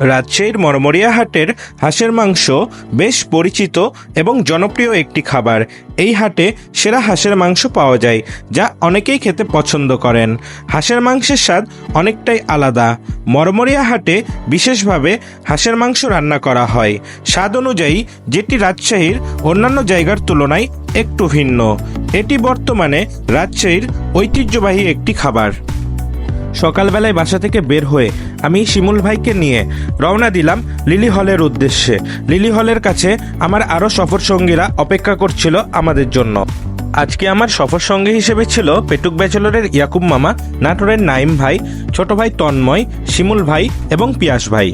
রাজশাহীর মরমরিয়া হাটের হাঁসের মাংস বেশ পরিচিত এবং জনপ্রিয় একটি খাবার। এই হাটে সেরা হাঁসের মাংস পাওয়া যায়, যা অনেকেই খেতে পছন্দ করেন। হাঁসের মাংসের স্বাদ অনেকটাই আলাদা। মরমরিয়া হাটে বিশেষভাবে হাঁসের মাংস রান্না করা হয়। স্বাদ অনুযায়ী যেটি রাজশাহীর অন্যান্য জায়গার তুলনায় একটু ভিন্ন। এটি বর্তমানে রাজশাহীর ঐতিহ্যবাহী একটি খাবার। সকালবেলায় বাসা থেকে বের হয়ে আমি শিমুল ভাইকে নিয়ে রওনা দিলাম লিলি হলের উদ্দেশ্যে। লিলি হলের কাছে আমার আরও সফর সঙ্গীরা অপেক্ষা করছিল আমাদের জন্য। আজকে আমার সফর সঙ্গী হিসেবে ছিল পেটুক ব্যাচেলরের ইয়াকুব মামা, নাটোরের নাইম ভাই, ছোট ভাই তন্ময়, শিমুল ভাই এবং পিয়াস ভাই।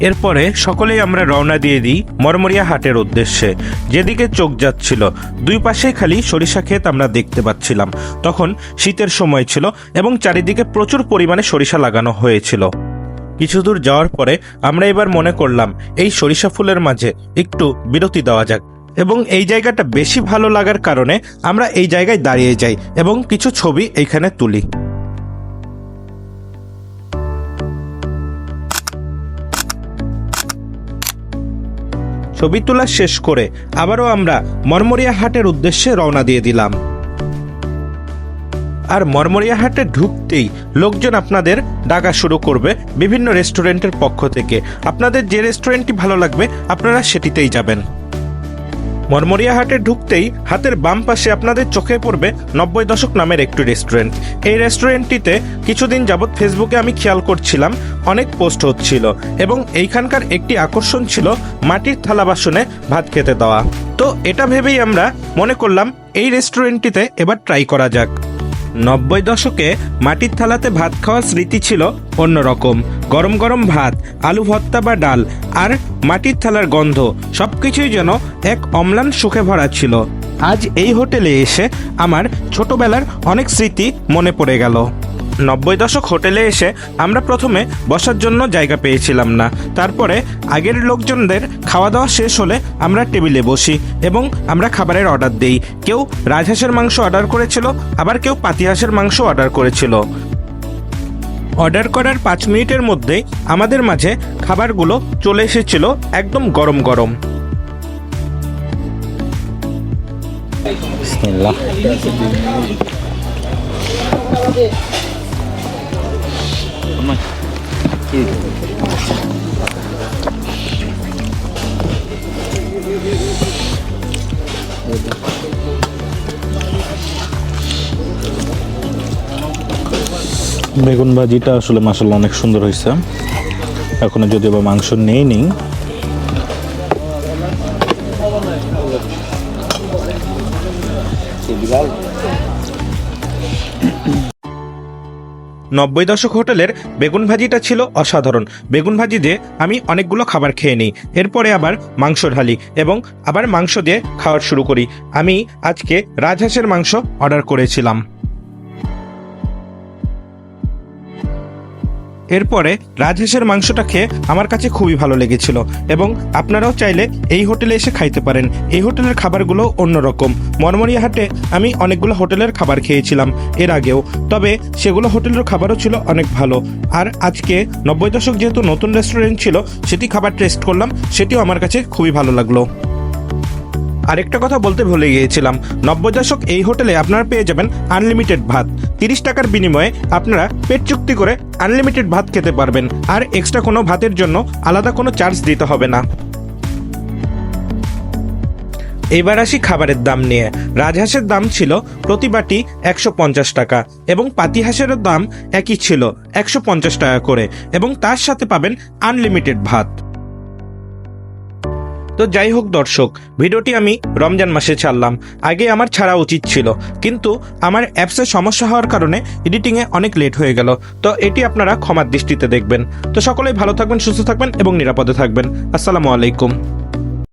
এরপরে সকলেই আমরা রওনা দিয়ে দিই মরমরিয়া হাটের উদ্দেশ্যে। যেদিকে চোখ যাচ্ছিল, দুই পাশে খালি সরিষা ক্ষেত আমরা দেখতে পাচ্ছিলাম। তখন শীতের সময় ছিল এবং চারিদিকে প্রচুর পরিমাণে সরিষা লাগানো হয়েছিল। কিছু দূর যাওয়ার পরে আমরা এবার মনে করলাম, এই সরিষা ফুলের মাঝে একটু বিরতি দেওয়া যাক। এবং এই জায়গাটা বেশি ভালো লাগার কারণে আমরা এই জায়গায় দাঁড়িয়ে যাই এবং কিছু ছবি এইখানে তুলি। ছবি তোলা শেষ করে আবারও আমরা মরমরিয়া হাটের উদ্দেশ্যে রওনা দিয়ে দিলাম। আর মরমরিয়া হাটে ঢুকতেই লোকজন আপনাদের ডাকা শুরু করবে বিভিন্ন রেস্টুরেন্টের পক্ষ থেকে। আপনাদের যে রেস্টুরেন্টটি ভালো লাগবে আপনারা সেটিতেই যাবেন। মরমরিয়া হাটে ঢুকতেই হাতের বাম পাশে আপনাদের চোখে পড়বে নব্বই দশক নামের একটি রেস্টুরেন্ট এই রেস্টুরেন্টটিতে কিছুদিন যাবৎ ফেসবুকে আমি খেয়াল করছিলাম, অনেক পোস্ট হচ্ছিল এবং এইখানকার একটি আকর্ষণ ছিল মাটির থালা বাসনে ভাত খেতে দেওয়া। তো এটা ভেবেই আমরা মনে করলাম এই রেস্টুরেন্টটিতে এবার ট্রাই করা যাক। নব্বই দশকে মাটির থালাতে ভাত খাওয়ার স্মৃতি ছিল অন্যরকম। গরম গরম ভাত, আলু ভর্তা বা ডাল, আর মাটির থালার গন্ধ সবকিছুই যেন এক অম্লান সুখে ভরা ছিল। আজ এই হোটেলে এসে আমার ছোটবেলার অনেক স্মৃতি মনে পড়ে গেল। নব্বই দশক হোটেলে এসে আমরা প্রথমে বসার জন্য জায়গা পেয়েছিলাম না। তারপরে আগের লোকজনদের খাওয়া দাওয়া শেষ হলে আমরা টেবিলে বসি এবং আমরা খাবারের অর্ডার দেই। কেউ রাজহাঁসের মাংস অর্ডার করেছিল, আবার কেউ পাতিহাঁসের মাংস অর্ডার করেছিল। অর্ডার করার পাঁচ মিনিটের মধ্যেই আমাদের মাঝে খাবারগুলো চলে এসেছিল একদম গরম গরম। বেগুন ভাজিটা আসলে মাসাল্লাহ অনেক সুন্দর হয়েছে। এখনও যদিও বা মাংস নেই নেই নব্বই দশক হোটেলের বেগুন ভাজিটা ছিল অসাধারণ। বেগুন ভাজি দিয়ে আমি অনেকগুলো খাবার খেয়ে নিই। এরপরে আবার মাংস ঢালি এবং আবার মাংস দিয়ে খাওয়ার শুরু করি। আমি আজকে রাজহাঁসের মাংস অর্ডার করেছিলাম। এরপরে রাজহাঁসের মাংসটা খেয়ে আমার কাছে খুবই ভালো লেগেছিল এবং আপনারাও চাইলে এই হোটেলে এসে খাইতে পারেন। এই হোটেলের খাবারগুলো অন্যরকম। মরমরিয়া হাটে আমি অনেকগুলো হোটেলের খাবার খেয়েছিলাম এর আগেও, তবে সেগুলো হোটেলের খাবারও ছিল অনেক ভালো। আর আজকে নব্বই দশক যেহেতু নতুন রেস্টুরেন্ট ছিল, সেটি খাবার টেস্ট করলাম, সেটিও আমার কাছে খুবই ভালো লাগল। আরেকটা কথা বলতে ভুলে গিয়েছিলাম। নব্বই দশক এই হোটেলে আপনারা পেয়ে যাবেন আনলিমিটেড ভাত। তিরিশ টাকার বিনিময়ে আপনারা পেট চুক্তি করে আনলিমিটেড ভাত খেতে পারবেন। আর এক্সট্রা কোনো ভাতের জন্য আলাদা কোনো চার্জ দিতে হবে না। এবার আসি খাবারের দাম নিয়ে। রাজহাঁসের দাম ছিল প্রতি বাটি একশো পঞ্চাশ টাকা এবং পাতিহাঁসেরও দাম একই ছিল একশো পঞ্চাশ টাকা করে এবং তার সাথে পাবেন আনলিমিটেড ভাত। তো যাই হোক দর্শক, ভিডিওটি আমি রমজান মাসে ছাড়লাম। আগে আমার ছাড়া উচিত ছিল, কিন্তু আমার অ্যাপসে সমস্যা হওয়ার কারণে এডিটিংয়ে অনেক লেট হয়ে গেল। তো এটি আপনারা ক্ষমার দৃষ্টিতে দেখবেন। তো সকলেই ভালো থাকবেন, সুস্থ থাকবেন এবং নিরাপদে থাকবেন। আসসালামু আলাইকুম।